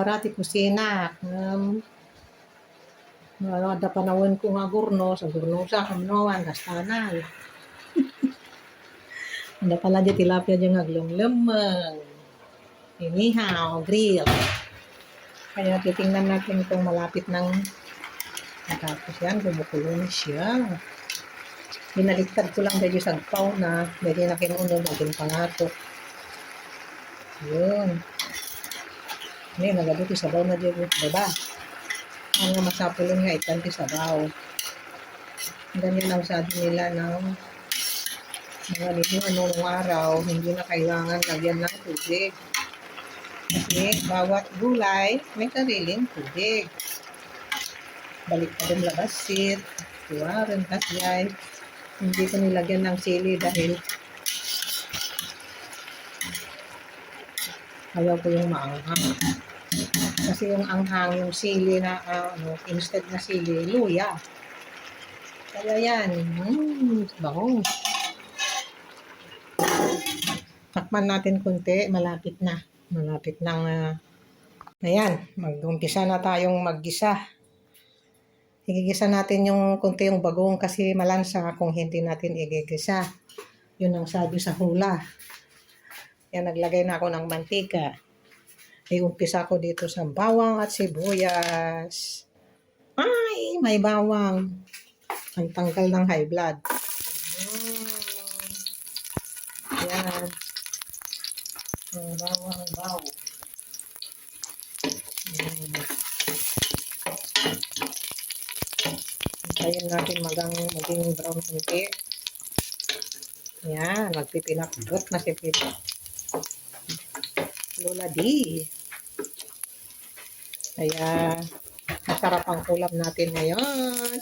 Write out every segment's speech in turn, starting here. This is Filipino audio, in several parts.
warati kusina. Um, ada panahon ko nga gurno, sa gurno sa kamnoan, kastanal. Ada pala di tilapia dyan nga glumlumang. Inihaw, grill. Kaya titingnan natin kung malapit ng Tapos yan, kumukulo na siya. Binaliktad ko lang dahil sa paw na dahil na kinuno naging pangato. Yun. Ini nagabuti sa baw na dyan. Diba? Ang nga masapulon nga itan ti sabaw. Ganyan ang sabi nila ng mga nito anong araw, hindi na kailangan lagyan ng tubig. Kasi bawat gulay may sariling tubig. Balik pa rin labasit, tuwaran, kasyay. Hindi ko nilagyan ng sili dahil ayaw ko yung maanghang. Kasi yung anghang, yung sili na, ah, ano, instead na sili, luya. Kaya yan, mm, bango. Takpan natin konti, malapit na. Malapit ng, uh, ayan, mag-umpisa na tayong maggisa. Igigisa natin yung konti yung bagong kasi malansa kung hindi natin igigisa. Yun ang sabi sa hula. Yan, naglagay na ako ng mantika. Iumpisa ko dito sa bawang at sibuyas. Ay, may bawang. Ang tanggal ng high blood. Ayan. Yan. Ang bawang baw. Ayan. Hintayin natin magang maging brown konti. Yan, magpipinakdot na si Pito. Lola D. Kaya, masarap ang ulam natin ngayon.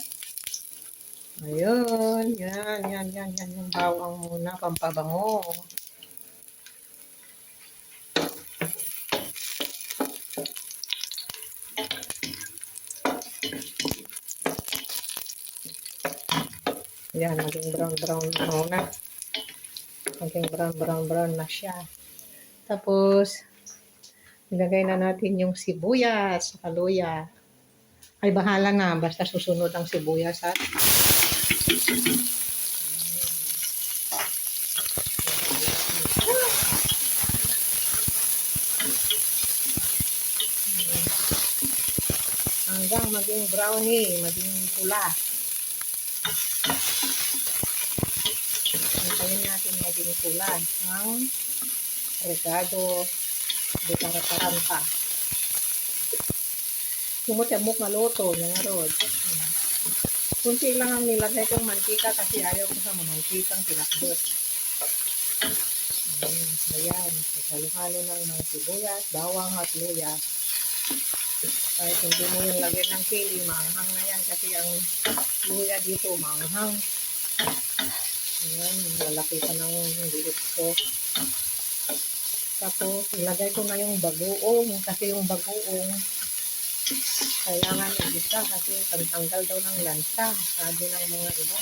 Ayun, yan, yan, yan, yan, yung bawang muna, pampabango. Yan, maging brown, brown na muna. Maging brown, brown, brown na siya. Tapos, ilagay na natin yung sibuyas sa kaluya. Ay, bahala na. Basta susunod ang sibuyas at hanggang maging brownie, maging pula. Hintayin natin maging pula ng regado de karakaranta. Sumutyamok na loto niya nga rod. Hmm. Kunti lang ang nilagay kong mantika kasi ayaw ko sa mamantikang pinakbot. Ayan, ayan. Halo-halo ng mga sibuyas, bawang at luya. Kahit hindi mo yung lagyan ng sili, maanghang na yan kasi ang luya dito maanghang. Ayan, lalaki pa ng liit ko. Tapos, ilagay ko na yung bagoong kasi yung bagoong kailangan igisa kasi pantanggal daw ng lansa. Sabi ng mga iba.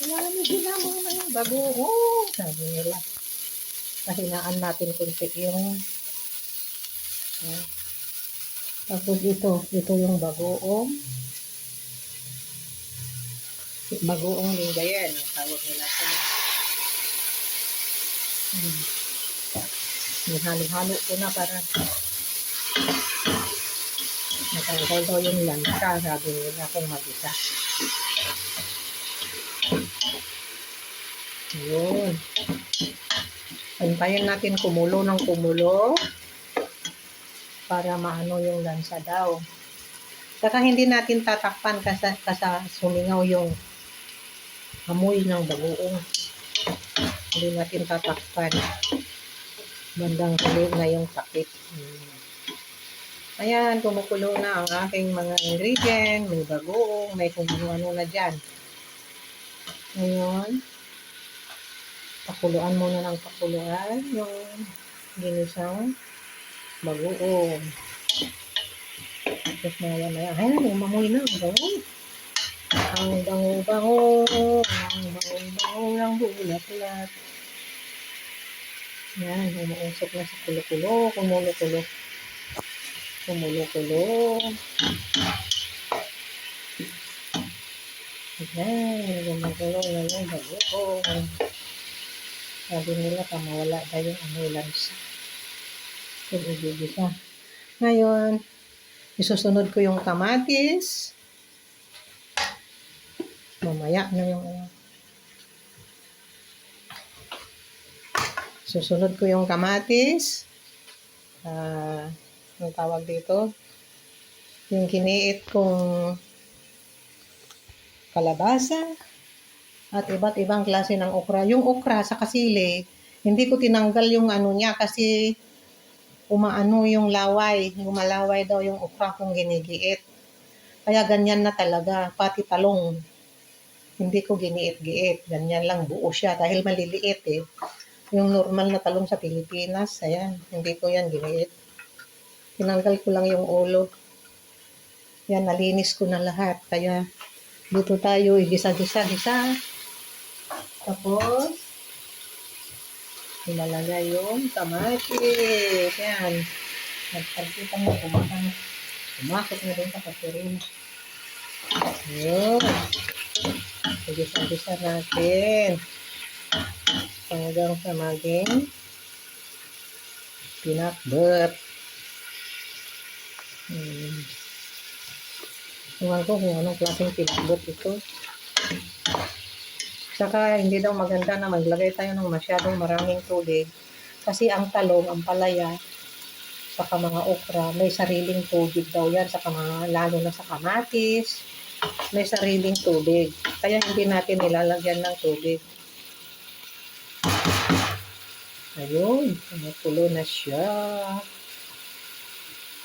Kailangan igisa mo na yung bagoong. Sabi nila. Kahinaan natin kunti yung ah, tapos ito, ito yung bagoong. Bagoong linggayen, ang tawag nila sa. Halo-halo ko na para matanggal daw yung lansa, sabi nila kung mag-isa. Yun. Antayin natin kumulo ng kumulo para maano yung lansa daw. Saka hindi natin tatakpan kasi, kasi sumingaw yung amoy ng bagoong. Hindi natin tatakpan. Bandang huli na yung takip. Hmm. Ayan, kumukulo na ang aking mga ingredient. May bagoong, may kung ano na dyan. Ngayon, pakuluan muna ng pakuluan yung ginisang bagoong. Tapos maya maya, ayan, umamoy na. Bango. Ang bango-bango. Ang bango-bango ng bulat-lat. Yan, umuusok na sa kulo-kulo, kumulo-kulo. Kumulo-kulo. Yan, gumugulo na yung bagoong. Sabi nila, kamawala daw yung amoy lansa. Kung igigisa. Ngayon, isusunod ko yung kamatis. Mamaya na yung ano. Susunod ko yung kamatis. Ah, ang tawag dito? Yung kiniit kong kalabasa at iba't ibang klase ng okra. Yung okra sa kasili, hindi ko tinanggal yung ano niya kasi umaano yung laway. Gumalaway daw yung okra kung ginigiit. Kaya ganyan na talaga, pati talong. Hindi ko giniit-giit. Ganyan lang buo siya dahil maliliit eh. Yung normal na talong sa Pilipinas, ayan, hindi ko yan giniit. Tinanggal ko lang yung ulo. Yan, nalinis ko na lahat. Kaya dito tayo, igisa-gisa-gisa. Tapos, ilalagay yung kamatis. Yan. Nagpagkita mo, kumakan. Kumakot na din sa katurin. Yun. Igisa-gisa natin. Hanggang sa maging pinakbet. Hmm. Iwan ko kung anong klaseng pinakbet ito. Saka hindi daw maganda na maglagay tayo ng masyadong maraming tubig. Kasi ang talong, ang palaya, saka mga okra, may sariling tubig daw yan. Saka mga, lalo na sa kamatis, may sariling tubig. Kaya hindi natin nilalagyan ng tubig. Ayun, kumukulo na siya.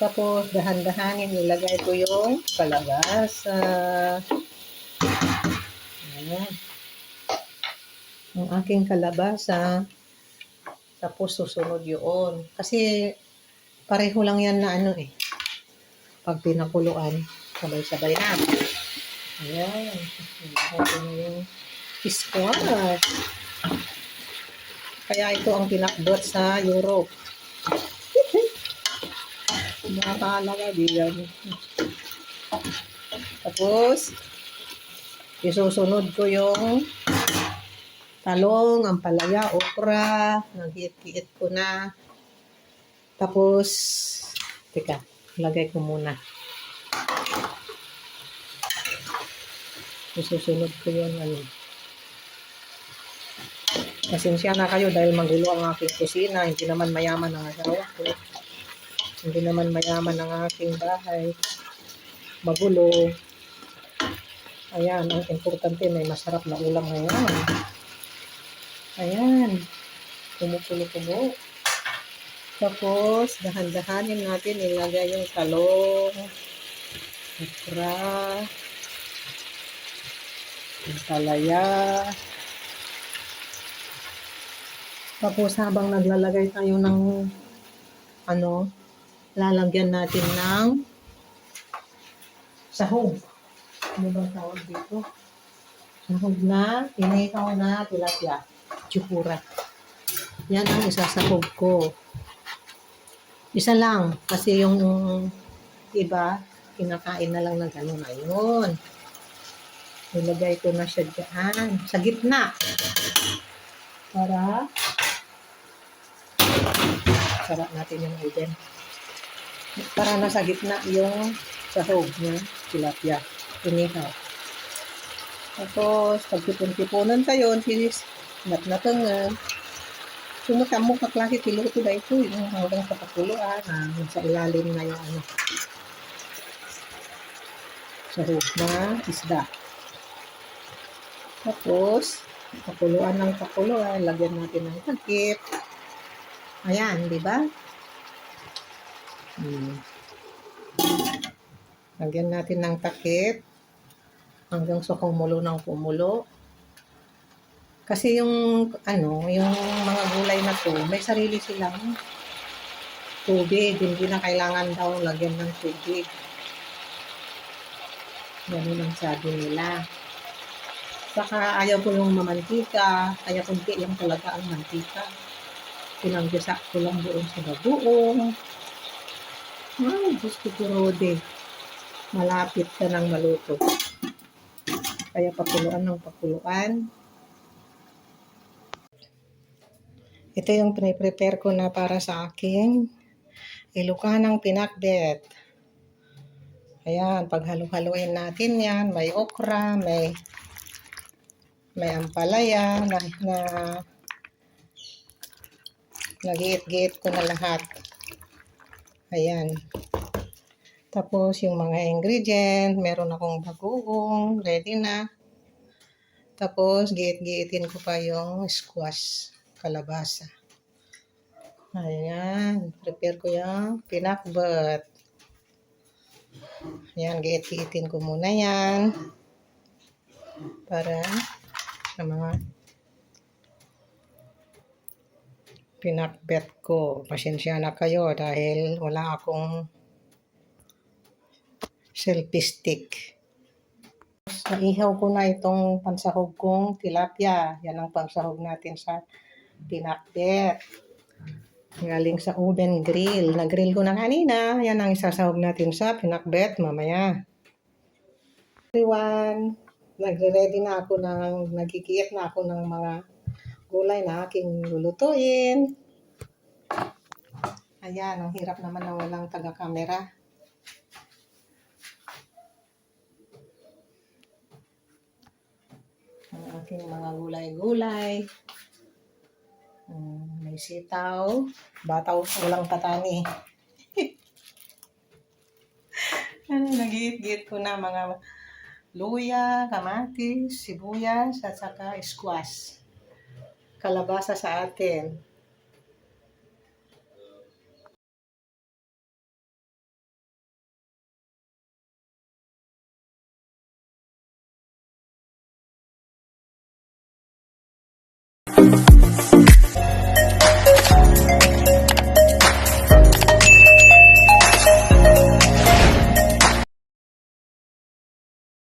Tapos, dahan-dahanin nilagay ko yung kalabasa. Ayan. Ang aking kalabasa. Tapos, susunod yun. Kasi, pareho lang yan na ano eh. Pag pinakuluan, sabay-sabay na. Ayan. Ko na yung squash. Kaya ito ang pinakbot sa Europe. Nakakalaga diyan. Tapos, isusunod ko yung talong, ang palaya, okra, naghiit-hiit ko na. Tapos, teka, lagay ko muna. Isusunod ko yung ano. Pasensya na kayo dahil magulo ang aking kusina. Hindi naman mayaman ang asawa ko. Hindi naman mayaman ang aking bahay. Magulo. Ayan, ang importante may masarap na ulam ngayon. Ayan. Kumukulo-kulo. Tapos, dahan-dahanin natin ilagay yung talong, okra, palaya, Tapos habang naglalagay tayo ng ano, lalagyan natin ng sahog. Ano ba tawag dito? Sahog na, inikaw na tilapia. Tsukura. Yan ang isasahog ko. Isa lang. Kasi yung iba, kinakain na lang ng gano'n. Ayun. Nilagay ko na siya dyan. Sa gitna. Para Sarap natin yung oven. Para nasa gitna yung sahog niya, tilapia. Inihaw. Tapos, pagtipon-tiponan tayo, sinis, nat-natangan. Sumuta mo ka klase piluto na ito, yung hanggang sa pakuluan, ah, sa ilalim na yung ano. Sahog na isda. Tapos, pakuluan ng pakuluan, lagyan natin ng takip. Ayan, di ba? Hmm. Lagyan natin ng takip hanggang sa kumulo ng kumulo. Kasi yung ano, yung mga gulay na to, may sarili silang tubig. Hindi na kailangan daw lagyan ng tubig. Ganun ang sabi nila. Saka ayaw ko yung mamantika, kaya kunti lang talaga ang mantika. Pinanggisa ko lang doon sa bagoong. Ay, Diyos ko, Rode. Malapit ka ng maluto. Kaya pakuluan ng pakuluan. Ito yung pre-prepare ko na para sa aking ilukanang pinakbet. Ayan, paghalo-haluin natin yan. May okra, may may ampalaya na, na nagiit-giit ko na lahat. Ayan. Tapos yung mga ingredient, meron akong bagoong, ready na. Tapos giit-giitin ko pa yung squash, kalabasa. Ayan, prepare ko yung pinakbet. Ayan, giit-giitin ko muna yan. Para sa mga pinakbet ko. Pasensya na kayo dahil wala akong selfie stick. Naihaw ko na itong pansahog kong tilapia. Yan ang pansahog natin sa pinakbet. Galing sa oven grill. Nag-grill ko na kanina. Yan ang isasahog natin sa pinakbet mamaya. Everyone, nagre-ready na ako ng, nagkikiyat na ako ng mga gulay na aking lulutuin. Ayan, ang hirap naman na walang taga-camera. Ang aking mga gulay-gulay. Mm, may sitaw. Bataw, walang patani. ano, nag-iit-giit ko na mga luya, kamatis, sibuyas, at saka squash. Kalabasa sa atin.